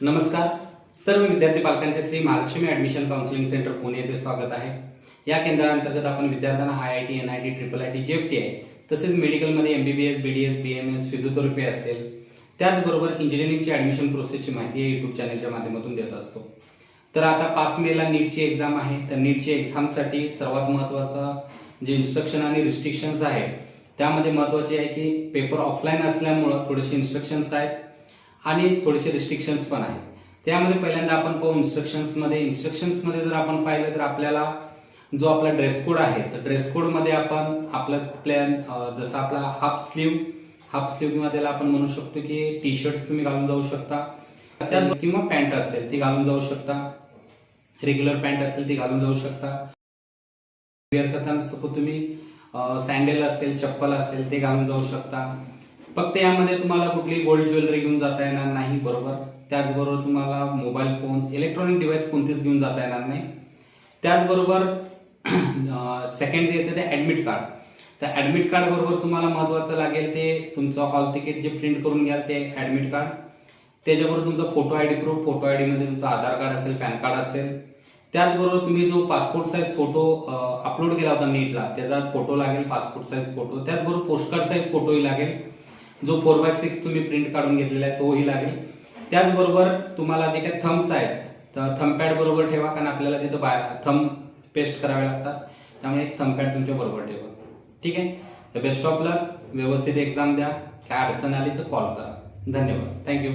नमस्कार. सर्व विद्यार्थी पालकांचे Shri Mahalakshmi admission counselling centre Pune येथे स्वागत आहे. या केंद्रांतर्गत आपण विद्यार्थ्यांना I I T N I T triple I T GFTI आहे तसेच मेडिकलमध्ये M B B S B D S B M S physiotherapy असेल. त्याचबरोबर इंजिनिअरिंगची ॲडमिशन प्रोसेसची माहिती या यूट्यूब चॅनलच्या माध्यमातून देत असतो. तर आता पाच मेला नीटची एक्झाम आहे. तर नीटची एक्झामसाठी सर्वात महत्त्वाचं जे इन्स्ट्रक्शन आणि रिस्ट्रिक्शन्स आहे त्यामध्ये महत्त्वाचे आहे की पेपर ऑफलाईन असल्यामुळं थोडेसे इन्स्ट्रक्शन्स आहेत. आणि थोडेसे रिस्ट्रिक्शन्स पण आहेत. त्यामध्ये पहिल्यांदा आपण पाहू इन्स्ट्रक्शन्समध्ये इन्स्ट्रक्शन्समध्ये जर आपण पाहिलं तर आपल्याला जो आपला ड्रेस कोड आहे तर ड्रेस कोडमध्ये आपण आपला प्लॅन जसं आपला हाफ स्लीव हाफ स्लीव किंवा त्याला आपण म्हणू शकतो की टी शर्ट्स तुम्ही घालून जाऊ शकता. असेल किंवा पॅन्ट असेल ती घालून जाऊ शकता. रेग्युलर पॅन्ट असेल ती घालून जाऊ शकता. वेअर करताना सपोज तुम्ही सँडेल असेल चप्पल असेल ते घालून जाऊ शकता. फक्त यामध्ये तुम्हाला कुठली गोल्ड ज्वेलरी घेऊन जाता येणार नाही बरोबर? त्याचबरोबर तुम्हाला मोबाईल फोन्स इलेक्ट्रॉनिक डिव्हाइस कोणतेच घेऊन जाता येणार नाही. त्याचबरोबर सेकंड येतं ते ॲडमिट कार्ड तर ॲडमिट कार्ड बरोबर तुम्हाला महत्त्वाचं लागेल ते तुमचं हॉल तिकीट जे प्रिंट करून घ्याल ते ॲडमिट कार्ड त्याच्याबरोबर तुमचा photo I D proof photo I डीमध्ये तुमचं आधार कार्ड असेल पॅन कार्ड असेल. त्याचबरोबर तुम्ही जो पासपोर्ट साईज फोटो अपलोड केला होता नीटला त्याचा फोटो लागेल पासपोर्ट साईज फोटो त्याचबरोबर पोस्टकार्ड साईज फोटोही लागेल. जो फोर बाय सिक्स तुम्ही प्रिंट काढून घेतलेला आहे तोही लागेल. त्याचबरोबर तुम्हाला जे काही थम्स आहेत तर थंबपॅड बरोबर ठेवा कारण आपल्याला तिथं बाय थंब पेस्ट करावे लागतात. त्यामुळे एक थंबपॅड तुमच्या बरोबर ठेवा. ठीक आहे? बेस्ट ऑफ लक व्यवस्थित एक्झाम द्या. काय अडचण आली तर कॉल करा. धन्यवाद. थँक्यू